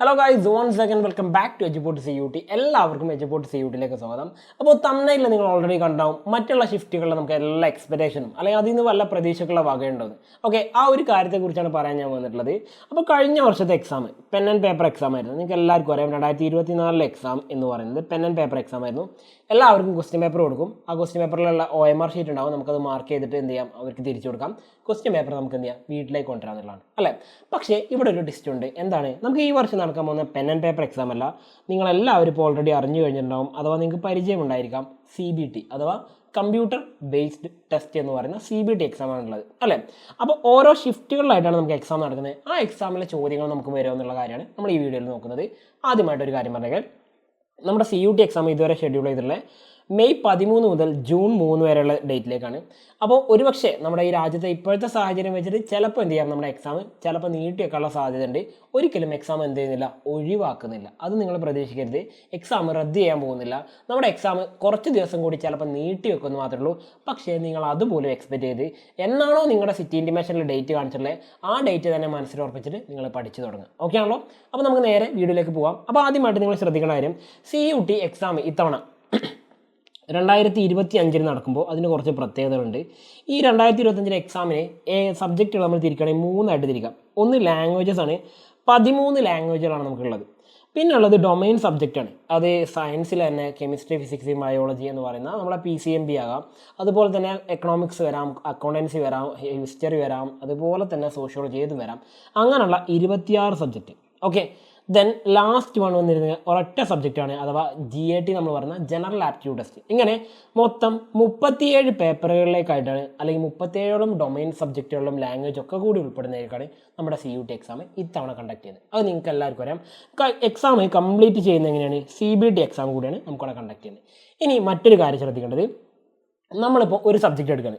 Hello guys one second welcome back to Edupot C U T എല്ലാവർക്കും എജുപോട്ട് C U ടിയിലേക്ക് സ്വാഗതം. അപ്പോൾ തന്നയിൽ നിങ്ങൾ already കണ്ടാവും. മറ്റുള്ള ഷിഫ്റ്റുകളിൽ നമുക്ക് എല്ലാ എക്സ്പെക്ടേഷനും അല്ലെങ്കിൽ അതിൽ നിന്ന് വല്ല പ്രതീക്ഷകളുടെ വകയുണ്ടെന്ന് ഓക്കെ ആ ഒരു കാര്യത്തെക്കുറിച്ചാണ് പറയാൻ ഞാൻ വന്നിട്ടുള്ളത്. അപ്പോൾ കഴിഞ്ഞ വർഷത്തെ exam pen and paper exam ആയിരുന്നു. നിങ്ങൾക്ക് എല്ലാവർക്കും അറിയാം രണ്ടായിരത്തി ഇരുപത്തി നാലിലെ എക്സാം എന്ന് പറയുന്നത് പെൻ ആൻഡ് പേപ്പർ എക്സാം ആയിരുന്നു. എല്ലാവർക്കും ക്വസ്റ്റ്യൻ പേപ്പർ കൊടുക്കും. ആ ക്വസ്റ്റ്യൻ പേപ്പറിലുള്ള ഒ എം ആർ ഷീറ്റ് ഉണ്ടാവും. നമുക്കത് മാർക്ക് ചെയ്തിട്ട് എന്ത് ചെയ്യാം? അവർക്ക് തിരിച്ചു കൊടുക്കാം. ക്വസ്റ്റ്യൻ പേപ്പർ നമുക്ക് എന്ത് ചെയ്യാം? വീട്ടിലേക്ക് കൊണ്ടുവരാന്നുള്ളതാണ് അല്ലേ? പക്ഷേ ഇവിടെ ഒരു ഡിസ്റ്റ് ഉണ്ട്. എന്താണ്? നമുക്ക് ഈ വർഷം നടക്കാൻ പോകുന്ന പെൻ ആൻഡ് പേപ്പർ എക്സാം അല്ല. നിങ്ങളെല്ലാവരും ഇപ്പോൾ ഓൾറെഡി അറിഞ്ഞു കഴിഞ്ഞിട്ടുണ്ടാവും. അഥവാ നിങ്ങൾക്ക് പരിചയമുണ്ടായിരിക്കാം സി ബി ടി അഥവാ കമ്പ്യൂട്ടർ ബേസ്ഡ് ടെസ്റ്റ് എന്ന് പറയുന്ന സി ബി ടി എക്സാം ആണുള്ളത്. അല്ലേ? അപ്പോൾ ഓരോ ഷിഫ്റ്റുകളിലായിട്ടാണ് നമുക്ക് എക്സാം നടക്കുന്നത്. ആ എക്സാമിലെ ചോദ്യങ്ങൾ നമുക്ക് വരുമെന്നുള്ള കാര്യമാണ് നമ്മൾ ഈ വീഡിയോയിൽ നോക്കുന്നത്. ആദ്യമായിട്ടൊരു കാര്യം പറഞ്ഞാൽ നമ്മുടെ സി യു ടി എക്സാം ഇതുവരെ ഷെഡ്യൂൾ ചെയ്തിട്ടുള്ള മെയ് പതിമൂന്ന് മുതൽ ജൂൺ മൂന്ന് വരെയുള്ള ഡേറ്റിലേക്കാണ്. അപ്പോൾ ഒരുപക്ഷെ നമ്മുടെ ഈ രാജ്യത്തെ ഇപ്പോഴത്തെ സാഹചര്യം വെച്ചിട്ട് ചിലപ്പോൾ എന്ത് ചെയ്യാം? നമ്മുടെ എക്സാം ചിലപ്പോൾ നീട്ടിയൊക്കെയുള്ള സാധ്യത ഉണ്ട് ഒരിക്കലും എക്സാം എന്ത് ചെയ്യുന്നില്ല? ഒഴിവാക്കുന്നില്ല. അത് നിങ്ങൾ പ്രതീക്ഷിക്കരുത്. എക്സാം റദ്ദ് ചെയ്യാൻ പോകുന്നില്ല. നമ്മുടെ എക്സാം കുറച്ച് ദിവസം കൂടി ചിലപ്പോൾ നീട്ടി വെക്കുമെന്ന് മാത്രമേ ഉള്ളൂ. പക്ഷേ നിങ്ങൾ അതുപോലും എക്സ്പെക്ട് ചെയ്ത് എന്നാണോ നിങ്ങളുടെ സിറ്റി ഇന്റിമേഷനിൽ ഡേറ്റ് കാണിച്ചിട്ടുള്ളത് ആ ഡേറ്റ് തന്നെ മനസ്സിൽ ഉറപ്പിച്ചിട്ട് നിങ്ങൾ പഠിച്ചു തുടങ്ങുക. ഓക്കെ ആണല്ലോ? അപ്പോൾ നമുക്ക് നേരെ വീഡിയോയിലേക്ക് പോകാം അപ്പോൾ ആദ്യമായിട്ട് നിങ്ങൾ ശ്രദ്ധിക്കേണ്ട കാര്യം സി യു ടി എക്സാം ഇത്തവണ രണ്ടായിരത്തി ഇരുപത്തി അഞ്ചിന് നടക്കുമ്പോൾ അതിന് കുറച്ച് പ്രത്യേകതകളുണ്ട്. ഈ രണ്ടായിരത്തി ഇരുപത്തഞ്ചിലെ എക്സാമിന് സബ്ജക്റ്റുകൾ നമ്മൾ തിരിക്കുകയാണെങ്കിൽ മൂന്നായിട്ട് തിരിക്കാം. ഒന്ന് ലാംഗ്വേജസ് ആണ്. പതിമൂന്ന് ലാംഗ്വേജുകളാണ് നമുക്കുള്ളത്. പിന്നെ ഉള്ളത് ഡൊമൈൻ സബ്ജക്റ്റാണ് അത് സയൻസിൽ തന്നെ കെമിസ്ട്രി ഫിസിക്സ് ബയോളജി എന്ന് പറയുന്ന നമ്മളെ പി സി എം ബി ആകാം. അതുപോലെ തന്നെ എക്കണോമിക്സ് വരാം അക്കൗണ്ടൻസി വരാം ഹിസ്റ്ററി വരാം അതുപോലെ തന്നെ സോഷ്യോളജി ഏതും വരാം. അങ്ങനെയുള്ള ഇരുപത്തിയാറ് subject okay then last one വന്നിരുന്നത് ഒരൊറ്റ സബ്ജക്റ്റാണ് അഥവാ ജി എ ടി നമ്മൾ പറയുന്ന ജനറൽ ആപ്റ്റ്യൂഡ് ടെസ്റ്റ് ഇങ്ങനെ മൊത്തം മുപ്പത്തിയേഴ് പേപ്പറുകളിലേക്കായിട്ടാണ് അല്ലെങ്കിൽ മുപ്പത്തിയേഴോളം ഡൊമൈൻ സബ്ജക്റ്റുകളും ലാംഗ്വേജ് ഒക്കെ കൂടി ഉൾപ്പെടുന്നതിലേക്കാണ് നമ്മുടെ സി യു ടി എക്സാം ഇത്തവണ കണ്ടക്ട് ചെയ്തത്. അത് നിങ്ങൾക്ക് എല്ലാവർക്കും അറിയാം. എക്സാം കംപ്ലീറ്റ് ചെയ്യുന്നത് എങ്ങനെയാണ്? സി ബി ടി എക്സാം കൂടിയാണ് നമുക്കവിടെ കണ്ടക്ട് ചെയ്യുന്നത്. ഇനി മറ്റൊരു കാര്യം ശ്രദ്ധിക്കേണ്ടത്. നമ്മളിപ്പോൾ ഒരു സബ്ജക്റ്റ് എടുക്കുകയാണ്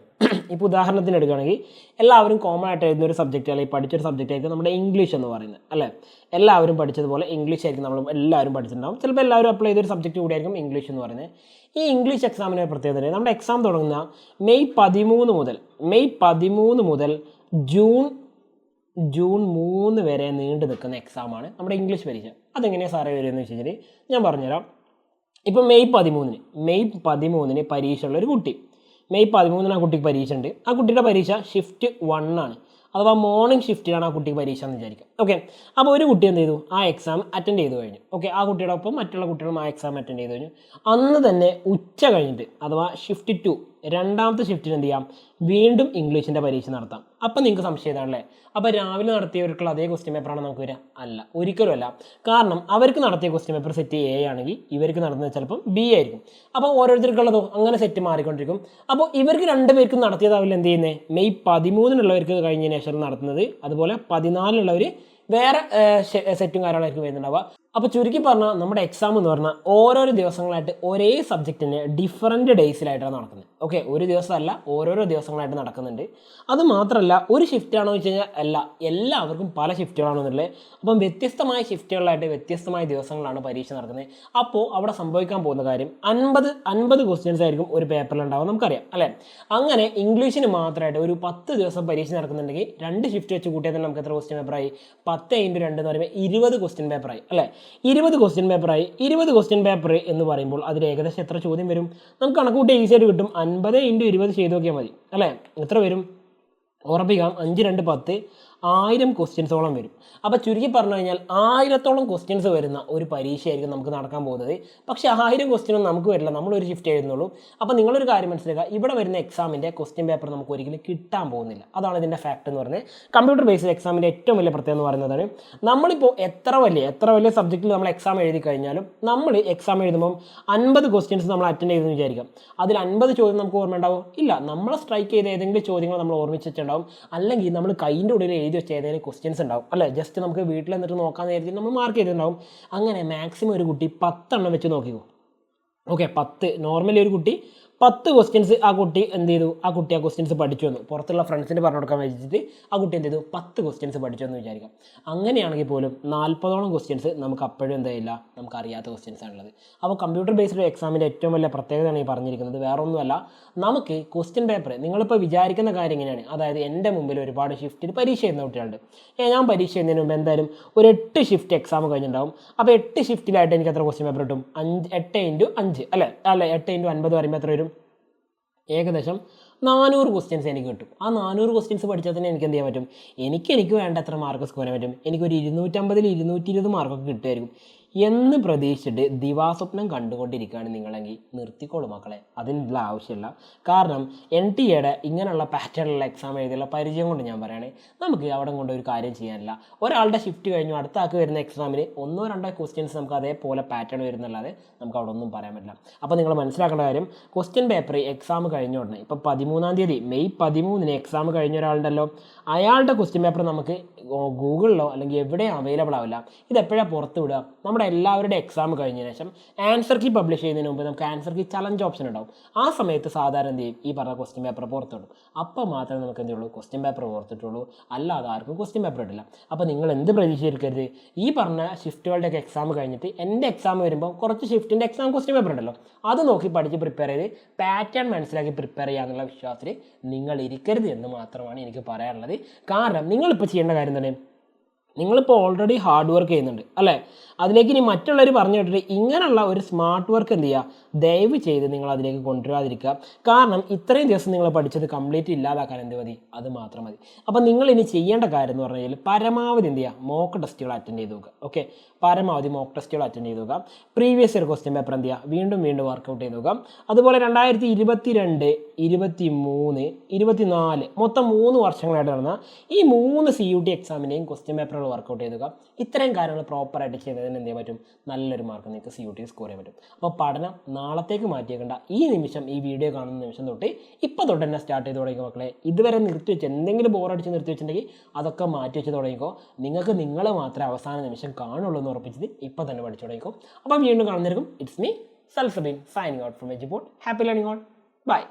ഇപ്പോൾ ഉദാഹരണത്തിന് എടുക്കുകയാണെങ്കിൽ എല്ലാവരും കോമൺ ആയിട്ട് എഴുതുന്ന ഒരു സബ്ജക്റ്റ് അല്ലെങ്കിൽ പഠിച്ചൊരു സബ്ജക്റ്റ് ആയിരിക്കും നമ്മുടെ ഇംഗ്ലീഷ് എന്ന് പറയുന്നത് അല്ലേ? എല്ലാവരും പഠിച്ചതുപോലെ ഇംഗ്ലീഷ് ആയിരിക്കും നമ്മൾ എല്ലാവരും പഠിച്ചിട്ടുണ്ടാവും. ചിലപ്പോൾ എല്ലാവരും അപ്ലൈ ചെയ്തൊരു സബ്ജക്റ്റ് കൂടിയായിരിക്കും ഇംഗ്ലീഷ് എന്ന് പറയുന്നത്. ഈ ഇംഗ്ലീഷ് എക്സാമിന് പ്രത്യേകത നമ്മുടെ എക്സാം തുടങ്ങുന്ന മെയ് പതിമൂന്ന് മുതൽ മെയ് പതിമൂന്ന് മുതൽ ജൂൺ ജൂൺ മൂന്ന് വരെ നീണ്ടു നിൽക്കുന്ന എക്സാമാണ് നമ്മുടെ ഇംഗ്ലീഷ് പരീക്ഷ. അതെങ്ങനെയാണ് സാറേ വരുമെന്ന് വെച്ച് കഴിഞ്ഞാൽ ഞാൻ പറഞ്ഞുതരാം. ഇപ്പം മെയ് പതിമൂന്നിന്. മെയ് പതിമൂന്നിന് പരീക്ഷ ഉള്ള ഒരു കുട്ടി. മെയ് പതിമൂന്നിന് ആ കുട്ടിക്ക് പരീക്ഷ ഉണ്ട്. ആ കുട്ടിയുടെ പരീക്ഷ ഷിഫ്റ്റ് വൺ ആണ്. അഥവാ മോർണിംഗ് ഷിഫ്റ്റിലാണ് ആ കുട്ടിക്ക് പരീക്ഷ എന്ന് വിചാരിക്കാം. ഓക്കെ അപ്പോൾ ഒരു കുട്ടി എന്ത് ചെയ്തു? ആ എക്സാം അറ്റൻഡ് ചെയ്തു കഴിഞ്ഞു. ഓക്കെ ആ കുട്ടിയുടെ ഒപ്പം മറ്റുള്ള കുട്ടികളും ആ എക്സാം അറ്റൻഡ് ചെയ്തു കഴിഞ്ഞു. അന്ന് തന്നെ ഉച്ച കഴിഞ്ഞിട്ട് അഥവാ ഷിഫ്റ്റ് ടു രണ്ടാമത്തെ ഷിഫ്റ്റിന് എന്ത് ചെയ്യാം? വീണ്ടും ഇംഗ്ലീഷിന്റെ പരീക്ഷ നടത്താം. അപ്പം നിങ്ങൾക്ക് സംശയം ഇതാണല്ലേ? അപ്പോൾ രാവിലെ നടത്തിയവർക്കുള്ള അതേ ക്വസ്റ്റ്യൻ പേപ്പറാണ് നമുക്ക് വരിക. അല്ല. ഒരിക്കലുമല്ല കാരണം അവർക്ക് നടത്തിയ ക്വസ്റ്റ്യൻ പേപ്പർ സെറ്റ് എ ആണെങ്കിൽ ഇവർക്ക് നടന്നത് ചിലപ്പം ബി ആയിരിക്കും. അപ്പോൾ ഓരോരുത്തർക്കുള്ളതോ അങ്ങനെ സെറ്റ് മാറിക്കൊണ്ടിരിക്കും. അപ്പോൾ ഇവർക്ക് രണ്ടുപേർക്കും നടത്തിയതാവില്ല എന്ത് ചെയ്യുന്നത് മെയ് പതിമൂന്നിനുള്ളവർക്ക് കഴിഞ്ഞതിന് ശേഷം നടത്തുന്നത് അതുപോലെ പതിനാലിനുള്ളവർ വേറെ സെറ്റും കാര്യങ്ങളായിരിക്കും വരുന്നുണ്ടാവുക. അപ്പോൾ ചുരുക്കി പറഞ്ഞാൽ നമ്മുടെ എക്സാം എന്ന് പറഞ്ഞാൽ ഓരോരോ ദിവസങ്ങളായിട്ട് ഒരേ സബ്ജക്റ്റിന് ഡിഫറന്റ് ഡേയ്സിലായിട്ടാണ് നടക്കുന്നത്. ഓക്കെ ഒരു ദിവസമല്ല ഓരോരോ ദിവസങ്ങളായിട്ട് നടക്കുന്നുണ്ട്. അത് മാത്രമല്ല ഒരു ഷിഫ്റ്റ് ആണോ വെച്ച് കഴിഞ്ഞാൽ അല്ല എല്ലാവർക്കും പല ഷിഫ്റ്റുകളാണോ എന്നുള്ളത്. അപ്പം വ്യത്യസ്തമായ ഷിഫ്റ്റുകളായിട്ട് വ്യത്യസ്തമായ ദിവസങ്ങളാണ് പരീക്ഷ നടക്കുന്നത്. അപ്പോൾ അവിടെ സംഭവിക്കാൻ പോകുന്ന കാര്യം അൻപത് അൻപത് ക്വസ്റ്റ്യൻസ് ആയിരിക്കും ഒരു പേപ്പറിൽ ഉണ്ടാവും നമുക്കറിയാം അല്ലേ? അങ്ങനെ ഇംഗ്ലീഷിന് മാത്രമായിട്ട് ഒരു പത്ത് ദിവസം പരീക്ഷ നടക്കുന്നുണ്ടെങ്കിൽ രണ്ട് ഷിഫ്റ്റ് വെച്ച് കൂട്ടിയാൽ തന്നെ നമുക്ക് എത്ര ക്വസ്റ്റ്യൻ പേപ്പറായി പത്ത് ഇന്റു രണ്ട് എന്ന് പറയുമ്പോൾ ഇരുപത് ക്വസ്റ്റ്യൻ പേപ്പറായി അല്ലേ? ഇരുപത് ക്വസ്റ്റ്യൻ പേപ്പറായി ഇരുപത് ക്വസ്റ്റ്യൻ പേപ്പർ എന്ന് പറയുമ്പോൾ അതിൽ ഏകദേശം എത്ര ചോദ്യം വരും? നമുക്ക് കണക്കൂട്ടി ഈസി ആയിട്ട് കിട്ടും. അൻപത് ഇന്റു ഇരുപത് ചെയ്ത് നോക്കിയാൽ മതി. അല്ലേ? എത്ര വരും? ഉറപ്പിക്കാം. അഞ്ച് രണ്ട് പത്ത്. ആയിരം ക്വസ്റ്റ്യൻസോളം വരും. അപ്പോൾ ചുരുക്കി പറഞ്ഞു കഴിഞ്ഞാൽ ആയിരത്തോളം ക്വസ്റ്റ്യൻസ് വരുന്ന ഒരു പരീക്ഷയായിരിക്കും നമുക്ക് നടക്കാൻ പോകുന്നത്. പക്ഷേ ആയിരം ക്വസ്റ്റ്യനും നമുക്ക് വരില്ല. നമ്മളൊരു ഷിഫ്റ്റ് എഴുതുന്നുള്ളൂ. അപ്പോൾ നിങ്ങളൊരു കാര്യം മനസ്സിലാക്കുക. ഇവിടെ വരുന്ന എക്സാമിന്റെ ക്വസ്റ്റ്യൻ പേപ്പർ നമുക്ക് ഒരിക്കലും കിട്ടാൻ പോകുന്നില്ല. അതാണ് ഇതിന്റെ ഫാക്ട് എന്ന് പറയുന്നത്. കമ്പ്യൂട്ടർ ബേസ്ഡ് എക്സാമിന്റെ ഏറ്റവും വലിയ പ്രത്യേകത എന്ന് പറയുന്നതാണ് നമ്മളിപ്പോൾ എത്ര വലിയ എത്ര വലിയ സബ്ജക്റ്റിൽ നമ്മൾ എക്സാം എഴുതി കഴിഞ്ഞാലും നമ്മൾ എക്സാം എഴുതുമ്പം അൻപത് ക്വസ്റ്റ്യൻസ് നമ്മൾ അറ്റൻഡ് ചെയ്തെന്ന് വിചാരിക്കാം. അതിൽ അൻപത് ചോദ്യം നമുക്ക് ഓർമ്മ ഉണ്ടാവും ഇല്ല. നമ്മൾ സ്ട്രൈക്ക് ചെയ്ത ഏതെങ്കിലും ചോദ്യങ്ങൾ നമ്മൾ ഓർമ്മിച്ചിട്ടുണ്ടാവും അല്ലെങ്കിൽ നമ്മൾ കൈന്റെ ഉള്ളിൽ എഴുതി വെച്ച ഏതെങ്കിലും ക്വസ്റ്റ്യൻസ് ഉണ്ടാവും. അല്ലേ? ജസ്റ്റ് നമുക്ക് വീട്ടിൽ എന്നിട്ട് നോക്കാൻ നേരത്തെ നമ്മൾ മാർക്ക് ചെയ്തിട്ടുണ്ടാവും. അങ്ങനെ മാക്സിമം ഒരു കുട്ടി പത്തെണ്ണം വെച്ച് നോക്കിക്കോ. ഓക്കെ പത്ത്. നോർമലി ഒരു കുട്ടി പത്ത് ക്വസ്റ്റ്യൻസ് ആ കുട്ടി എന്ത് ചെയ്തു? ആ കുട്ടി ആ ക്വസ്റ്റ്യൻസ് പഠിച്ചു വന്നു. പുറത്തുള്ള ഫ്രണ്ട്സിന് പറഞ്ഞു കൊടുക്കാൻ വെച്ചിട്ട് ആ കുട്ടി എന്ത് ചെയ്തു? പത്ത് ക്വസ്റ്റ്യൻസ് പഠിച്ചു എന്ന് വിചാരിക്കാം. അങ്ങനെയാണെങ്കിൽ പോലും നാൽപ്പതോളം ക്വസ്റ്റ്യൻസ് നമുക്ക് അപ്പോഴും എന്തായില്ല നമുക്ക് അറിയാത്ത ക്വസ്റ്റ്യൻസ് ആണുള്ളത്. അപ്പോൾ കമ്പ്യൂട്ടർ ബേസ്ഡ് എക്സാമിന്റെ ഏറ്റവും വലിയ പ്രത്യേകതയാണ് ഈ പറഞ്ഞിരിക്കുന്നത്. വേറൊന്നുമല്ല നമുക്ക് ക്വസ്റ്റ്യൻ പേപ്പർ നിങ്ങളിപ്പോൾ വിചാരിക്കുന്ന കാര്യം ഇങ്ങനെയാണ്. അതായത് എന്റെ മുമ്പിൽ ഒരുപാട് ഷിഫ്റ്റിൽ പരീക്ഷ ചെയ്യുന്ന കുട്ടികളുണ്ട്. ഞാൻ പരീക്ഷ ചെയ്യുന്നതിന് മുമ്പ് എന്തായാലും ഒരു എട്ട് ഷിഫ്റ്റ് എക്സാം കഴിഞ്ഞിട്ടുണ്ടാവും. അപ്പോൾ എട്ട് ഷിഫ്റ്റിലായിട്ട് എനിക്ക് എത്ര ക്വസ്റ്റ്യൻ പേപ്പർ കിട്ടും? അഞ്ച് എട്ട് ഇന്റു അഞ്ച്. അല്ലേ? അല്ല? എട്ട് ഇന്റു അൻപത് പറയുമ്പോൾ എത്ര വരും? ഏകദേശം നാനൂറ് ക്വസ്റ്റ്യൻസ് എനിക്ക് കിട്ടും. ആ നാനൂറ് ക്വസ്റ്റ്യൻസ് പഠിച്ചാൽ തന്നെ എനിക്ക് എന്ത് ചെയ്യാൻ പറ്റും? എനിക്ക് എനിക്ക് വേണ്ട എത്ര മാർക്ക് സ്കോർ പറ്റും. എനിക്കൊരു ഇരുന്നൂറ്റമ്പതിൽ ഇരുന്നൂറ്റി ഇരുപത് മാർക്കൊക്കെ കിട്ടുമായിരിക്കും. എന്ന് പ്രതീക്ഷിച്ചിട്ട് ദിവാസ്വപ്നം കണ്ടുകൊണ്ടിരിക്കുകയാണ് നിങ്ങളെങ്കിൽ നിർത്തിക്കോളൂ മക്കളെ. അതിനുള്ള ആവശ്യമില്ല. കാരണം എൻ ടി എയുടെ ഇങ്ങനെയുള്ള പാറ്റേണിലുള്ള എക്സാം എഴുതിയുള്ള പരിചയം കൊണ്ട് ഞാൻ പറയുകയാണെ നമുക്ക് അവിടെ കൊണ്ട് ഒരു കാര്യം ചെയ്യാനില്ല. ഒരാളുടെ ഷിഫ്റ്റ് കഴിഞ്ഞു അടുത്ത ആൾക്ക് വരുന്ന എക്സാമിന് ഒന്നോ രണ്ടോ ക്വസ്റ്റ്യൻസ് നമുക്ക് അതേപോലെ പാറ്റേൺ വരുന്നല്ലാതെ നമുക്ക് അവിടെ ഒന്നും പറയാൻ പറ്റില്ല. അപ്പോൾ നിങ്ങൾ മനസ്സിലാക്കേണ്ട കാര്യം ക്വസ്റ്റ്യൻ പേപ്പർ എക്സാം കഴിഞ്ഞ ഉടനെ ഇപ്പോൾ പതിമൂന്നാം തീയതി മെയ് പതിമൂന്നിന് എക്സാം കഴിഞ്ഞ ഒരാളുണ്ടല്ലോ. അയാളുടെ ക്വസ്റ്റ്യൻ പേപ്പർ നമുക്ക് ഗൂഗിളിലോ അല്ലെങ്കിൽ എവിടെയും അവൈലബിൾ ആവില്ല. ഇത് എപ്പോഴാണ് പുറത്ത് വിടുക? നമ്മുടെ എല്ലാവരുടെ എക്സാം കഴിഞ്ഞതിന് ശേഷം ആൻസർ കീ പബ്ലിഷ് ചെയ്യുന്നതിന് മുമ്പ് നമുക്ക് ആൻസർ കീ ചലഞ്ച് ഓപ്ഷൻ ഉണ്ടാവും. ആ സമയത്ത് സാധാരണ എന്ത് ചെയ്യും? ഈ പറഞ്ഞ ക്വസ്റ്റ്യൻ പേപ്പർ പുറത്തിടും അപ്പോൾ മാത്രമേ നമുക്ക് എന്ത് ചെയ്യുള്ളൂ? ക്വസ്റ്റ്യൻ പേപ്പർ പുറത്തിട്ടുള്ളൂ അല്ലാതെ ആർക്കും ക്വസ്റ്റ്യൻ പേപ്പർ ഇടില്ല. അപ്പോൾ നിങ്ങൾ എന്ത് പ്രതീക്ഷിക്കരുത് ഈ പറഞ്ഞ ഷിഫ്റ്റുകളുടെയൊക്കെ എക്സാം കഴിഞ്ഞിട്ട് എന്റെ എക്സാം വരുമ്പോൾ കുറച്ച് ഷിഫ്റ്റിന്റെ എക്സാം ക്വസ്റ്റ്യൻ പേപ്പർ ഉണ്ടല്ലോ. അത് നോക്കി പഠിച്ച് പ്രിപ്പയർ ചെയ്ത് പാറ്റേൺ മനസ്സിലാക്കി പ്രിപ്പയർ ചെയ്യാമെന്നുള്ള വിശ്വാസത്തിൽ നിങ്ങൾ ഇരിക്കരുത് എന്ന് മാത്രമാണ് എനിക്ക് പറയാനുള്ളത്. കാരണം നിങ്ങളിപ്പോൾ ചെയ്യേണ്ട കാര്യം തന്നെ നിങ്ങളിപ്പോൾ ഓൾറെഡി ഹാർഡ് വർക്ക് ചെയ്യുന്നുണ്ട് അല്ലേ? അതിലേക്ക് ഇനി മറ്റുള്ളവർ പറഞ്ഞു കേട്ടിട്ട് ഇങ്ങനെയുള്ള ഒരു സ്മാർട്ട് വർക്ക് എന്ത് ചെയ്യുക ദയവ് ചെയ്ത് നിങ്ങൾ അതിലേക്ക് കൊണ്ടുവരാതിരിക്കുക. കാരണം ഇത്രയും ദിവസം നിങ്ങൾ പഠിച്ചത് കംപ്ലീറ്റ് ഇല്ലാതാക്കാൻ എന്ത് മതി? അത് മാത്രം മതി. അപ്പോൾ നിങ്ങൾ ഇനി ചെയ്യേണ്ട കാര്യം എന്ന് പറഞ്ഞു കഴിഞ്ഞാൽ പരമാവധി എന്ത് ചെയ്യുക? മോക്ക് ടെസ്റ്റുകൾ അറ്റൻഡ് ചെയ്ത് നോക്കുക. ഓക്കെ പരമാവധി മോക്ക് ടെസ്റ്റുകൾ അറ്റൻഡ് ചെയ്ത് നോക്കുക. പ്രീവിയസ് ഇയർ ക്വസ്റ്റ്യൻ പേപ്പർ എന്ത് ചെയ്യുക? വീണ്ടും വീണ്ടും വർക്കൗട്ട് ചെയ്ത് നോക്കുക. അതുപോലെ രണ്ടായിരത്തി ഇരുപത്തി രണ്ട് ഇരുപത്തി മൂന്ന് ഇരുപത്തി നാല് മൊത്തം മൂന്ന് വർഷങ്ങളായിട്ട് നടന്ന ഈ മൂന്ന് സി യു ടി എക്സാമിന്റെയും ക്വസ്റ്റ്യൻ പേപ്പറുകൾ വർക്കൗട്ട് ചെയ്തുക ഇത്രയും കാര്യങ്ങൾ പ്രോപ്പറായിട്ട് ചെയ്തതിന് എന്ത് ചെയ്യാൻ പറ്റും? നല്ലൊരു മാർക്ക് നിങ്ങൾക്ക് സി യു ടി സ്കോർ ചെയ്യാൻ പറ്റും. അപ്പോൾ പഠനം നാളത്തേക്ക് മാറ്റിയേക്കേണ്ട. ഈ നിമിഷം ഈ വീഡിയോ കാണുന്ന നിമിഷം തൊട്ട് ഇപ്പോൾ തൊട്ട് തന്നെ സ്റ്റാർട്ട് ചെയ്ത് തുടങ്ങിയ മക്കളെ. ഇതുവരെ നിർത്തി വെച്ച് എന്തെങ്കിലും ബോറടിച്ച് നിർത്തി വെച്ചിട്ടുണ്ടെങ്കിൽ അതൊക്കെ മാറ്റി വെച്ച് തുടങ്ങിക്കോ. നിങ്ങൾക്ക് നിങ്ങൾ മാത്രമേ അവസാന നിമിഷം കാണുള്ളൂ എന്ന് ഉറപ്പിച്ചത് ഇപ്പോൾ തന്നെ പഠിച്ചു തുടങ്ങിക്കോ. അപ്പം വീണ്ടും കാണുന്നവർക്കും it's me self been signing out from Edupot happy learning on bye